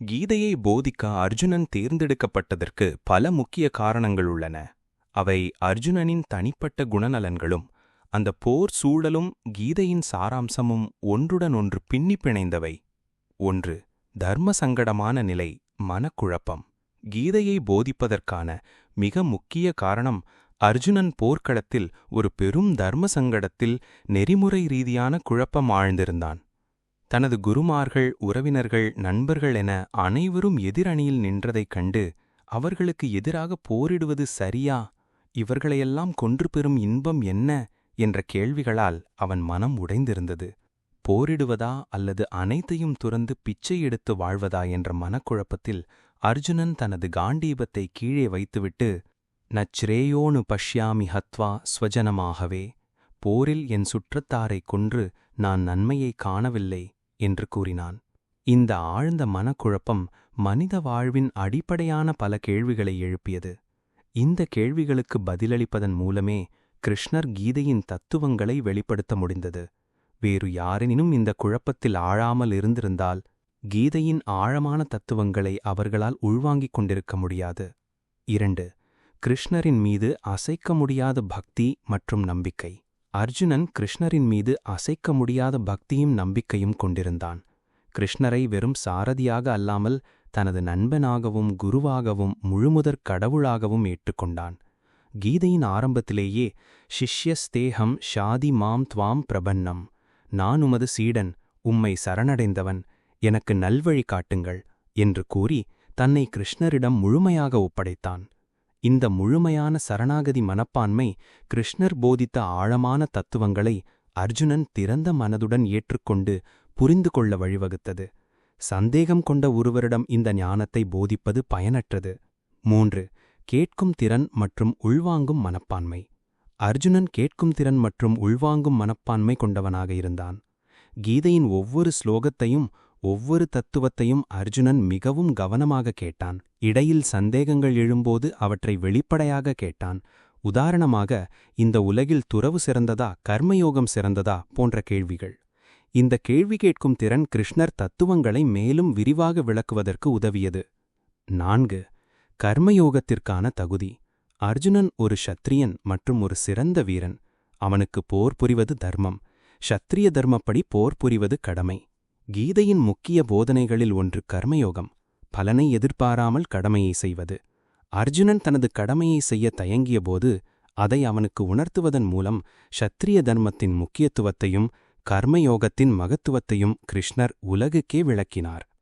கீதையை போதிக்க அர்ஜுனன் தேர்ந்தெடுக்கப்பட்டதற்கு பல முக்கிய காரணங்கள் உள்ளன. அவை அர்ஜுனனின் தனிப்பட்ட குணநலன்களும் அந்த போர் சூழலும் கீதையின் சாராம்சமும் ஒன்றுடன் ஒன்று பின்னி பிணைந்தவை ஒன்று தர்ம சங்கடமான நிலை மனக்குழப்பம். கீதையை போதிப்பதற்கான மிக முக்கிய காரணம் அர்ஜுனன் போர்க்களத்தில் ஒரு பெரும் தர்ம சங்கடத்தில் நெறிமுறை ரீதியான குழப்பம் ஆழ்ந்திருந்தான். தனது குருமார்கள் உறவினர்கள் நண்பர்கள் என அனைவரும் எதிரணியில் நின்றதைக் கண்டு அவர்களுக்கு எதிராக போரிடுவது சரியா? இவர்களையெல்லாம் கொன்று பெறும் இன்பம் என்ன? என்ற கேள்விகளால் அவன் மனம் உடைந்திருந்தது. போரிடுவதா அல்லது அனைத்தையும் துறந்து பிச்சை எடுத்து வாழ்வதா என்ற மனக்குழப்பத்தில் அர்ஜுனன் தனது காண்டீபத்தை கீழே வைத்துவிட்டு நச்ரேயோனு பஷ்யாமி ஹத்வா ஸ்வஜனமாகவே. போரில் என் சுற்றத்தாரைக் கொன்று நான் நன்மையை காணவில்லை. என்று கூறினான். இந்த ஆழ்ந்த மனக்குழப்பம் மனித வாழ்வின் அடிப்படையான பல கேள்விகளை எழுப்பியது. இந்த கேள்விகளுக்கு பதிலளிப்பதன் மூலமே கிருஷ்ணர் கீதையின் தத்துவங்களை வெளிப்படுத்த முடிந்தது. வேறு யாரெனினும் இந்த குழப்பத்தில் ஆழாமல் இருந்திருந்தால் கீதையின் ஆழமான தத்துவங்களை அவர்களால் உள்வாங்கிக் கொண்டிருக்க முடியாது. இரண்டு கிருஷ்ணரின் மீது அசைக்க முடியாத பக்தி மற்றும் நம்பிக்கை. அர்ஜுனன் கிருஷ்ணரின் மீது அசைக்க முடியாத பக்தியும் நம்பிக்கையும் கொண்டிருந்தான். கிருஷ்ணரை வெறும் சாரதியாக அல்லாமல் தனது நண்பனாகவும் குருவாகவும் முழுமுதற் கடவுளாகவும் ஏற்றுக்கொண்டான். கீதையின் ஆரம்பத்திலேயே சிஷ்யஸ்தேகம் ஷாதி மாம் துவாம் பிரபன்னம். நான் உமது சீடன் உம்மை சரணடைந்தவன் எனக்கு நல்வழி காட்டுங்கள் என்று கூறி தன்னை கிருஷ்ணரிடம் முழுமையாக ஒப்படைத்தான். இந்த முழுமையான சரணாகதி மனப்பான்மை கிருஷ்ணர் போதித்த ஆழமான தத்துவங்களை அர்ஜுனன் திறந்த மனதுடன் ஏற்றுக்கொண்டு புரிந்து கொள்ள வழிவகுத்தது. சந்தேகம் கொண்ட ஒருவரிடம் இந்த ஞானத்தை போதிப்பது பயனற்றது. மூன்று கேட்கும் திறன் மற்றும் உள்வாங்கும் மனப்பான்மை. அர்ஜுனன் கேட்கும் திறன் மற்றும் உள்வாங்கும் மனப்பான்மை கொண்டவனாக இருந்தான். கீதையின் ஒவ்வொரு ஸ்லோகத்தையும் ஒவ்வொரு தத்துவத்தையும் அர்ஜுனன் மிகவும் கவனமாக கேட்டான். இடையில் சந்தேகங்கள் எழும்போது அவற்றை வெளிப்படையாக கேட்டான். உதாரணமாக இந்த உலகில் துறவு சிறந்ததா கர்மயோகம் சிறந்ததா போன்ற கேள்விகள். இந்த கேள்வி கேட்கும் திறன் கிருஷ்ணர் தத்துவங்களை மேலும் விரிவாக விளக்குவதற்கு உதவியது. நான்கு கர்மயோகத்திற்கான தகுதி. அர்ஜுனன் ஒரு ஷத்திரியன் மற்றும் ஒரு சிறந்த வீரன். அவனுக்கு போர் புரிவது தர்மம். ஷத்திரிய தர்மப்படி போர் புரிவது கடமை. கீதையின் முக்கிய போதனைகளில் ஒன்று கர்மயோகம் பலனை எதிர்பாராமல் கடமையை செய்வது. அர்ஜுனன் தனது கடமையை செய்ய தயங்கியபோது அதை அவனுக்கு உணர்த்துவதன் மூலம் ஷத்திரிய தர்மத்தின் முக்கியத்துவத்தையும் கர்மயோகத்தின் மகத்துவத்தையும் கிருஷ்ணர் உலகுக்கே விளக்கினார்.